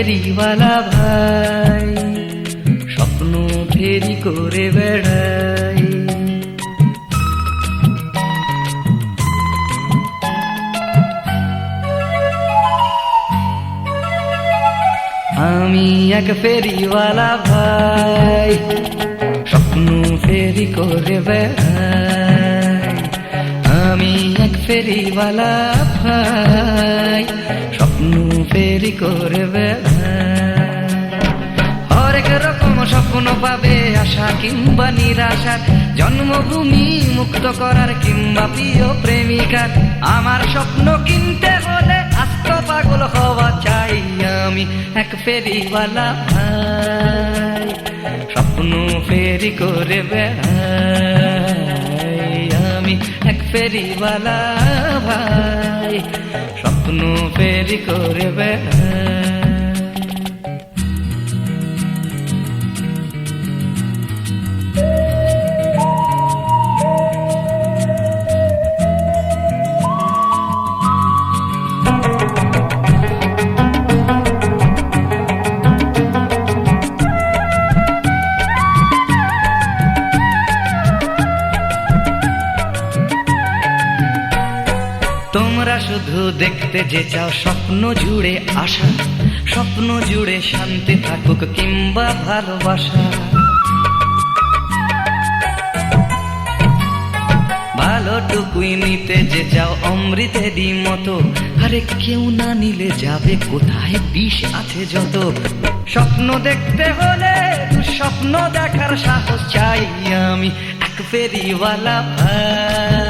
ফেরিওয়ালা ভাই, স্বপ্ন ফেরি করে বেড়াই। আমি এক ফেরিওয়ালা ভাই, স্বপ্ন ফেরি করে বেড়াই। আমি এক ফেরিওয়ালা ভাই, স্বপ্ন ফেরি করে বেড়াই। স্বপ্ন পাবে আশা কিংবা নিরাশার জন্মভূমি মুক্ত করার কিংবা প্রিয় প্রেমিকার। আমার স্বপ্ন কিনতে হলে আস্ত পাগল হওয়া চাই আমি, এক ফেরিওয়ালা ভাই। স্বপ্ন ফেরি করে বেড়াই আমি, এক ফেরিওয়ালা ভাই। স্বপ্ন ফেরি করে বেড়াই। তোমরা শুধু দেখতে যে চাও স্বপ্ন জুড়ে আশা, স্বপ্ন জুড়ে শান্তি থাকুক কিংবা ভালোবাসা। ভালোটুকুই নিতে যে চাও অমৃতেরই মতো, আরে কেউ না নিলে যাবে কোথায়? বিষ আছে যত। স্বপ্ন দেখতে হলে স্বপ্ন দেখার সাহস চাই আমি, এক ফেরিওয়ালা ভাই।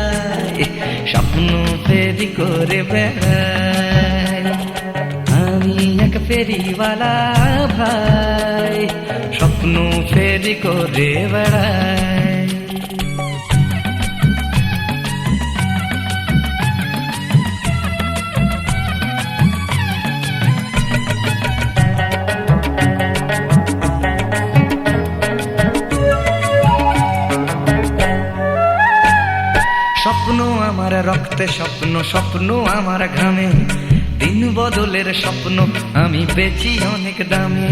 স্বপ্ন ফেরি করে বেড়াই। আমি এক ফেরিওয়ালা ভাই স্বপ্ন ফেরি করে বেড়াই। আমার রক্তে স্বপ্ন স্বপ্ন আমার ঘামে দিন বদলের স্বপ্ন আমি বেচি অনেক দামে।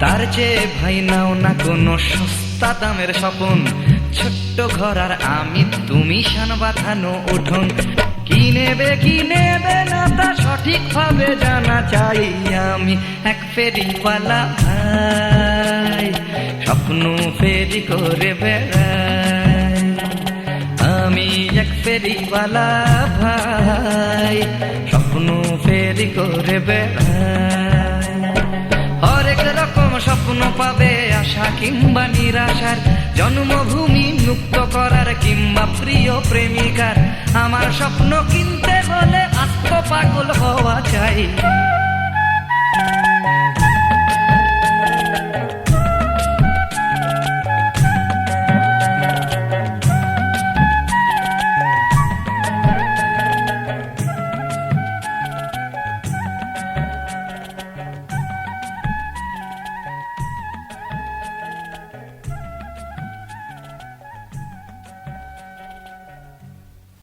তার চেয়ে ভাই নাও না কোনো সস্তা দামের স্বপন। ছোট্ট ঘর আর আমি, তুমি শান বাঁধানো উঠোন। কি নেবে কি নেবে না তা সঠিক ভাবে জানা চাই আমি। এক ফেরিওয়ালা ভাই। স্বপ্ন ফেরি করে বেড়াই আমি এক ফেরিওয়ালা ভাই স্বপ্ন ফেরি করে বেড়াই হরেক রকম স্বপ্ন পাবে আশা কিংবা নিরাশার জন্মভূমি মুক্ত করার কিংবা প্রিয় প্রেমিকার আমার স্বপ্ন কিনতে হলে আত্ম পাগল হওয়া চাই